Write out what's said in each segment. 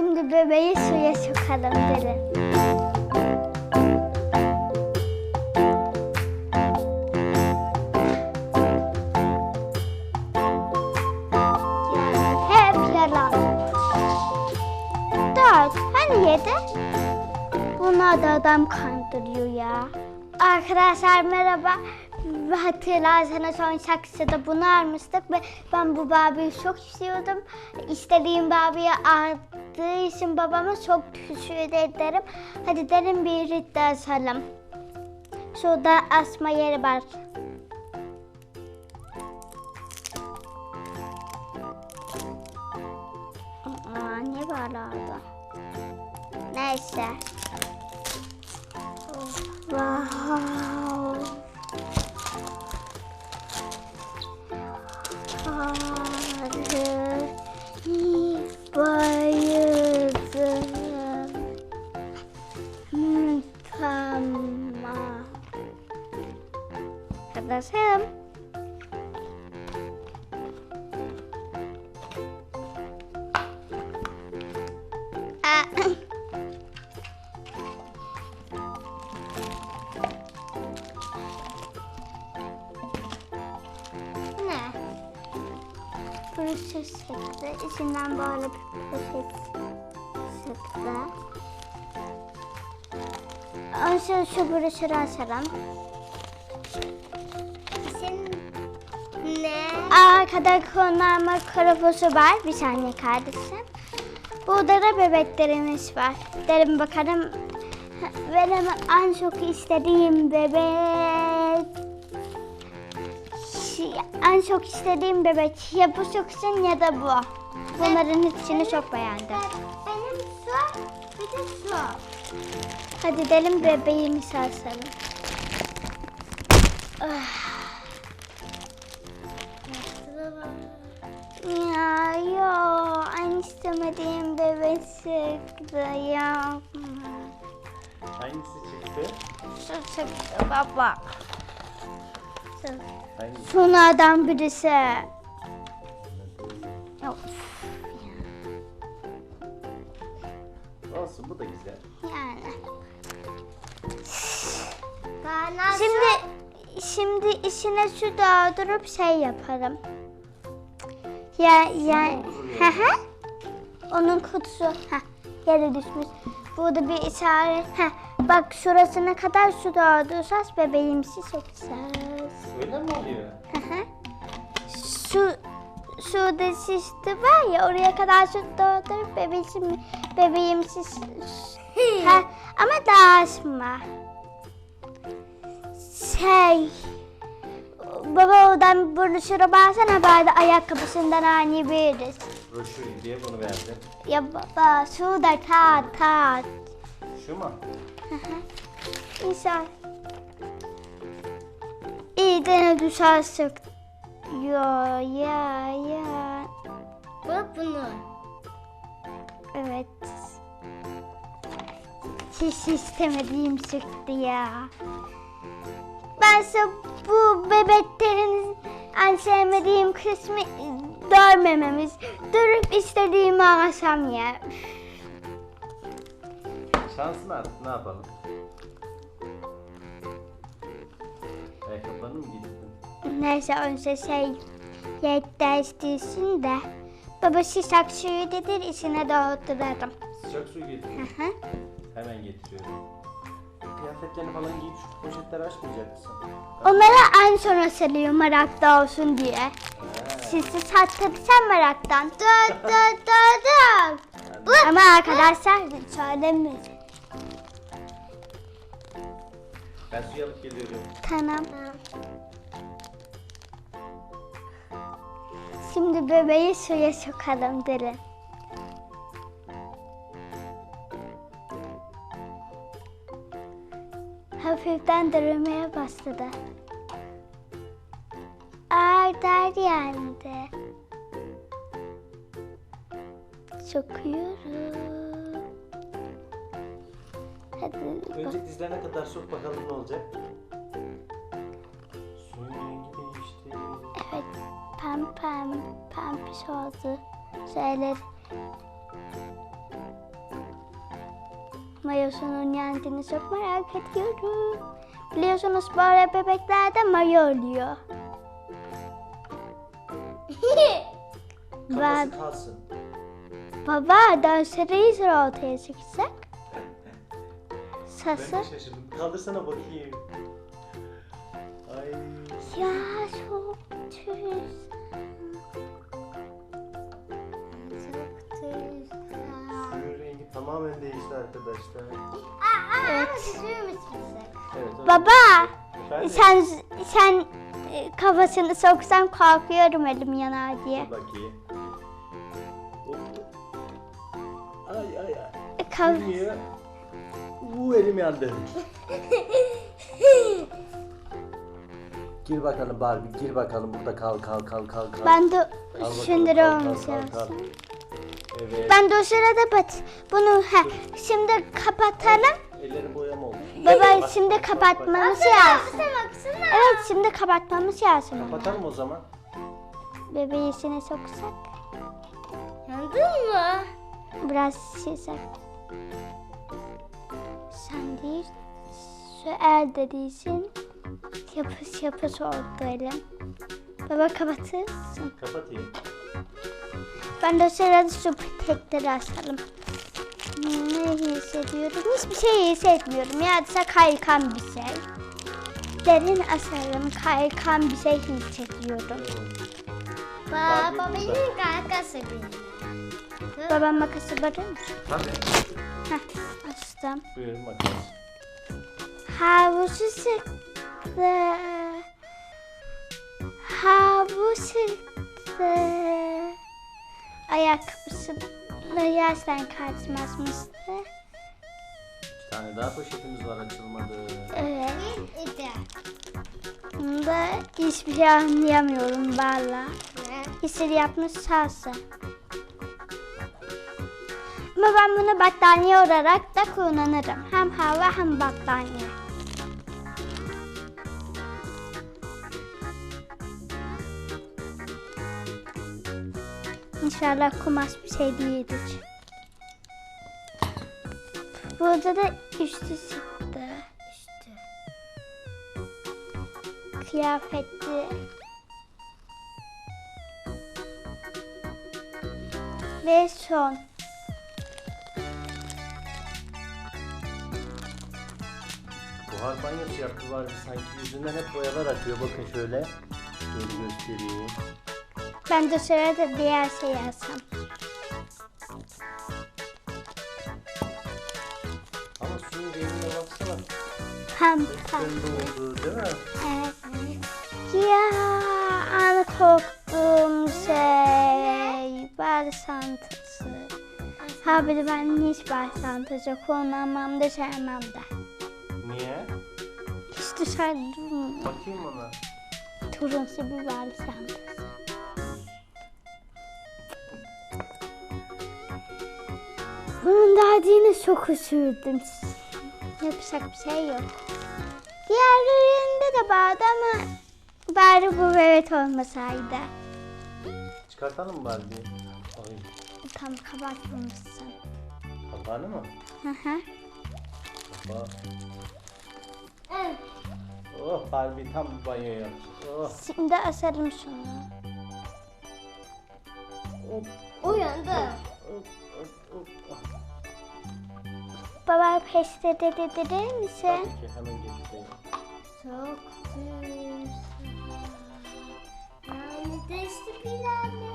Şimdi bebeği suya sokalım derin. Hep yalan. Dört. Hani yedi? Bunlar da adam kandırıyor ya. Arkadaşlar merhaba. Hatırlarsanız son şarkıda bunu almıştık ve ben bu Barbie'yi çok istiyordum. İstediğim Barbie'yi aldığı için babama çok teşekkür ederim. Hadi derin bir iddia asalım. Şurada asma yeri var. Aa, ne var orada? Neyse. Wow. Arkadaşım. Aa, Ne? Poşet sıktı. İçinden böyle poşet sıktı. Önce şu broşürü açalım. Arkada konarma karafosu var. Bir saniye kardeşim. Burada da bebeklerimiz var. Derim bakalım. Benim en çok istediğim bebek. Şey, En çok istediğim bebek ya bu çıksın ya da bu. Bunların ikisini çok beğendim. Benim su, bir de su. Hadi delim bebeğimizi asalım. Ya yo, en istemediğim bebek çıktı ya. Hangisi çıktı? Şu çıktı baba. Hangisi? Şunlardan birisi. Of, Olsun bu da güzel. yani. Şimdi şimdi içine su doldurup şey yaparım. Ya ya hı hı. Onun kutusu ha yere düşmüş. Burada bir işaret. Ha bak şurasına kadar su dolduracağız bebeğimizi sokacağız. Öyle mi oluyor? Hı hı. Su şurada şişti var ya oraya kadar su doldurup bebeğim bebeğimizi ha, ama dağıtma. Şey Baba oradan broşüre baksana bari ayakkabısından anlayabiliriz. Broşür diye bunu verdim. Ya baba şurada kağıt kağıt. Şu mu? İnsan. İyi de düşersek. Ya ya ya. bu bunu. Evet. Hiç istemediğim çıktı ya. Bense bu bebeklerin en sevmediğim kısmı görmememiz. Durup istediğimi alsam ya. Şansın artık ne yapalım? Ayakkabılarını mı giydirdin? Neyse önce şey yer değiştirsin de. Baba şişak suyu dedir içine dolduralım. Sıcak suyu getir. Hemen getiriyorum. Kıyafetlerini falan giyip şu poşetleri açmayacak mısın? Onları en sona sarıyorum merakta olsun diye. Sizi sattırsan meraktan. Dur dur dur dur. Ama arkadaşlar söylemeyin. ben suyu alıp geliyorum. Tamam. Şimdi bebeği suya sokalım derin. Hafiften dönmeye başladı. Ağır der yani de. Sokuyorum. Hadi. Önce dizlerine kadar sok bakalım ne olacak. Suyun rengi değişti. Evet, pem pem, pempiş oldu. Şeyler Mayosunun yendiğini çok merak ediyorum. Biliyorsunuz böyle bebeklerde mayo oluyor. Kafası kalsın. baba dersleri ortaya çıkacak. Ben de Sası. şaşırdım. Kaldırsana bakayım. Ay. Ya çok tamamen değişti arkadaşlar. Evet. Süzüyormuş Evet. öyle. Baba Efendim? sen sen e, kafasını soksan korkuyorum elim yanar diye. Bakayım. Hop. Ay ay ay. E. Uuu elim yandı. gir bakalım Barbie, gir bakalım burada kal kal kal kal kal. ben de Kal bakalım, kal, kal, kal. Evet. Ben de o sırada bat. Bunu ha, şimdi kapatalım. Ellerim boyama oldu. Baba Bak, şimdi bak, bak, kapatmamız lazım. Baksana. Evet şimdi kapatmamız lazım. Kapatalım o zaman. Bebeği içine soksak. Yandın mı? Biraz şişsek. Sen değil. Şu el dediğin yapış yapış oldu elim. Baba kapatırsın. Kapatayım. Ben de sırada şu petekleri açalım. Ne hissediyorum? Hiçbir şey hissetmiyorum. Yadsa kaykan bir şey. Derin asarım kaykan bir şey hissediyorum. Baba burada. kankası benim. Babam makası verir misin? Tabii. Heh, açtım. Buyurun bakalım. Havuzu sıktı. Havuzu sıktı. Ayakkabısını yersen kaçmazmıştı. Bir tane daha poşetimiz var açılmadı. Evet. Bunda hiçbir şey anlayamıyorum valla. Ne? Hisir yapmış salsa. Ama ben bunu battaniye olarak da kullanırım. Hem hava hem battaniye. İnşallah kumaş bir şey değildir. Burada da üstü çıktı. İşte. kıyafeti ve son. Buhar banyosu yaptı var sanki yüzünden hep boyalar akıyor. Bakın şöyle. Şöyle göstereyim. Ben de sırada diğer şey yazsam. Ama suyun rengine baksana. Hem Hep pembe oldu değil mi? Evet. Ya an korktuğum şey bar santası. Ha bir de ben hiç bar santası kullanmam da sevmem de. Niye? Hiç dışarı durmuyor. Bakayım ona. Turunsu bir bar Bunun derdini çok üzüldüm. Yapacak bir şey yok. Diğerlerinde de vardı ama bari bu evet olmasaydı. Çıkartalım mı Barbie'yi? Ay Tam kapatmamışsın. kapağını mı? Hı hı. Kapağı. Oh Barbie tam banyo yapmış. Oh. Şimdi asarım şunu. Hop, Uyandı. hop, hop, hop. Baba peşte dedirir misin? Tabii ki hemen getireyim. Çok güzel. Yani testi planı.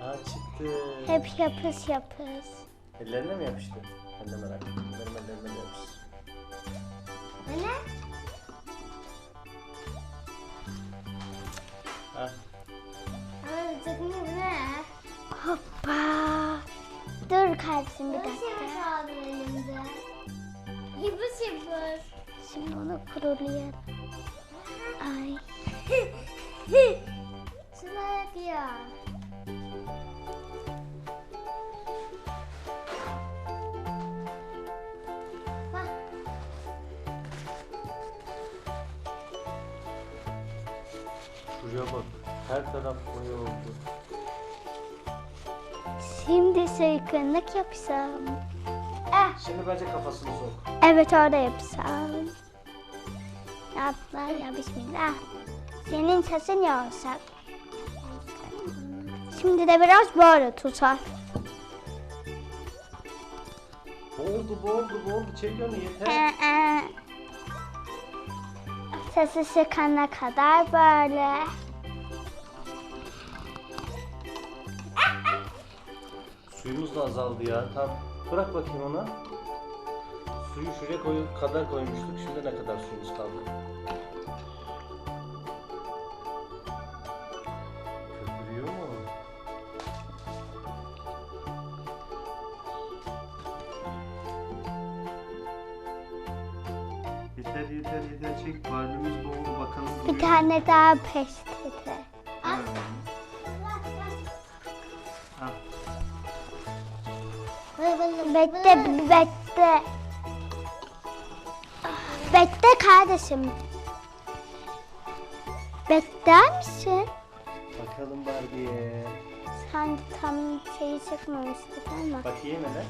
Aa çıktı. Hep yapış yapış. Ellerine mi yapıştı? Ben de merak ettim. Kardeşim bir dakika. Yıpış yıpış. Şimdi onu kurulayalım. Sıkınlık yapsam. Eh, Şimdi bence kafasını sok. evet orada yapsam. Yapma ya bismillah. Senin sesin yavaşsak. Şimdi de biraz böyle tutar. Boğuldu boğuldu boğuldu. Çek onu yeter. Ee, e. Sesi çıkana kadar böyle. Suyumuz da azaldı ya. Tamam. Bırak bakayım onu. Suyu şuraya koy kadar koymuştuk. Şimdi ne kadar suyumuz kaldı? Köpürüyor mu? Yeter yeter yeter çek. Barbimiz boğuldu bakalım. Bir tane daha peçete. Bekle, bekle. Bekle kardeşim. Bekler misin? Bakalım Barbie'ye. Sen tam şeyi çıkmamıştık ama. Bakayım hele.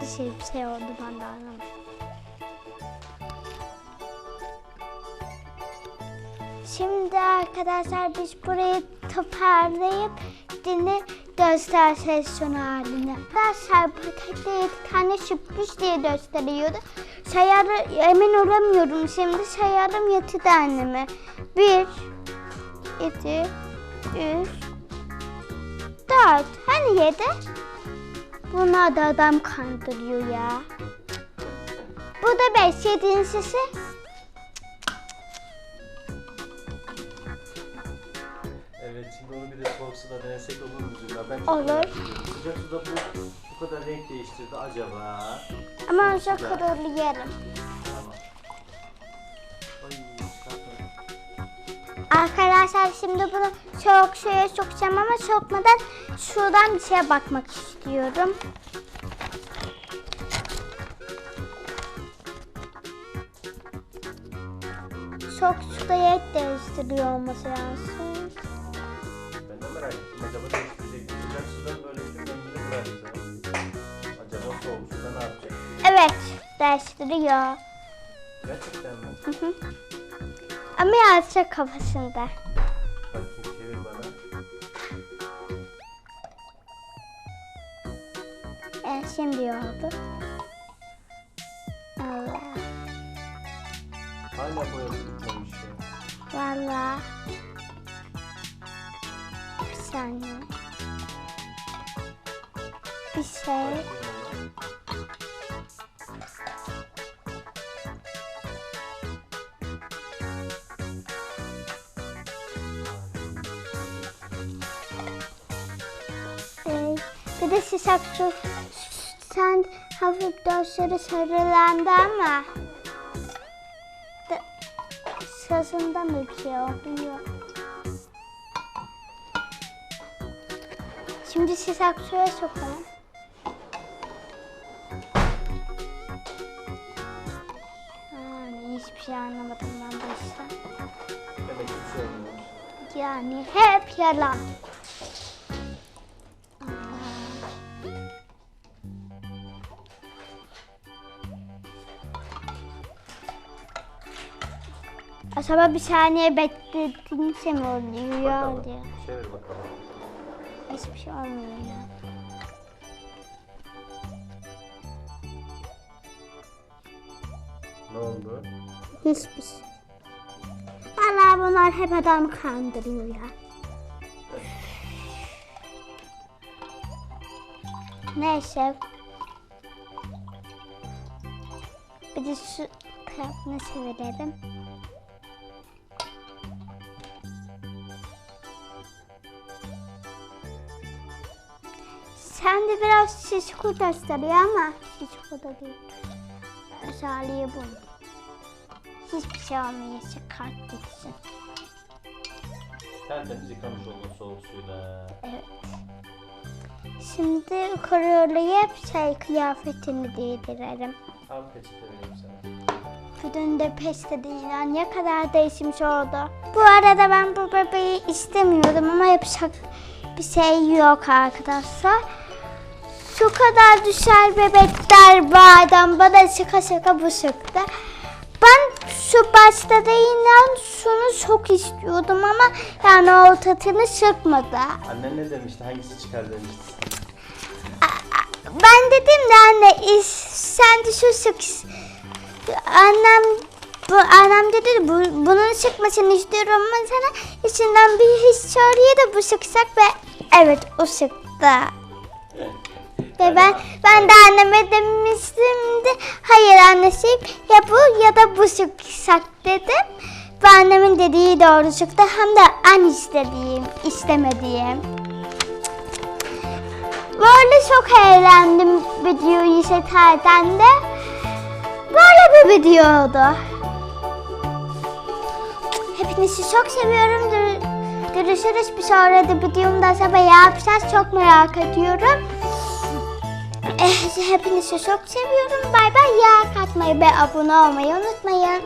Bir şey, bir şey oldu ben de anlamadım. Şimdi arkadaşlar biz burayı toparlayıp dini göster sesyonu haline. Arkadaşlar pakette yedi tane sürpriz diye gösteriyordu. Sayarı emin olamıyorum şimdi sayarım yedi tane mi? Bir, iki, üç, dört. Hani yedi? Bunlar da adam kandırıyor ya. Bu da beş yedincisi. Evet şimdi onu bir de soğuk suda denesek olur mu Zülal? Ben çok Olur. merak ediyorum. Sıcak suda bu, bu kadar renk değiştirdi acaba? Ama. Tamam. Ay çıkartmadım. Arkadaşlar şimdi bunu soğuk suya sokacağım ama sokmadan şuradan bir şeye bakmak istiyorum. Soğuk suda renk değiştiriyor olması lazım. Değiştiriyor. Gerçekten mi? Hı hı. Ama yalnızca kafasında. Bakayım çevir bana. Evet şimdi oldu. Allah. Hala boyası bitmemiş ya. Valla. Bir saniye. Bir şey. Bir de sıcak su. Sen hafif dışarı sarılandı ama. Da, sırasında mı bir şey oluyor? Şimdi sıcak suya sokalım. Yani hiçbir şey anlamadım ben ki bir şey. Yani hep yalan. Acaba bir saniye bekledince mi oluyor diye. Çevir bakalım. Hiçbir şey olmuyor ya. Ne oldu? Hiçbir şey. Valla bunlar hep adam kandırıyor ya. Neyse. Bir de şu tarafını çevirelim. Sen de biraz şişko gösteriyor ama şişko da değil. Özelliği bu. Hiçbir şey olmuyor çıkart gitsin. Tertemiz yıkamış oldun soğuk suyla. Evet. Şimdi kurulayıp şey kıyafetini giydirelim. Al peçete vereyim sana. Pudün de pes de değil. Yani ne kadar değişmiş oldu. Bu arada ben bu bebeği istemiyordum ama yapacak bir şey yok arkadaşlar. Şu kadar düşer bebekler badem bana şaka şaka bu çıktı. Ben şu başta değinen şunu çok istiyordum ama yani ortasını çıkmadı. Annen ne demişti? Hangisi çıkar demişti. Ben dedim de anne is- sen de şu sık annem bu annem dedi de bu, bunun çıkmasını istiyorum ama sana içinden bir his çağırıyor da bu sıksak ve evet o sıktı. Ve ben ben de anneme demiştim de hayır anneciğim ya bu ya da bu sıksak dedim. Ve annemin dediği doğru çıktı hem de an istediğim istemediğim. Böyle çok eğlendim videoyu izlerken de. Böyle bir videoydu. Hepinizi çok seviyorum. Gör- Görüşürüz bir sonraki videomda sabah yapacağız. Çok merak ediyorum. Eh, Hepinizi çok seviyorum. Bay bay. Ya katmayı ve abone olmayı unutmayın.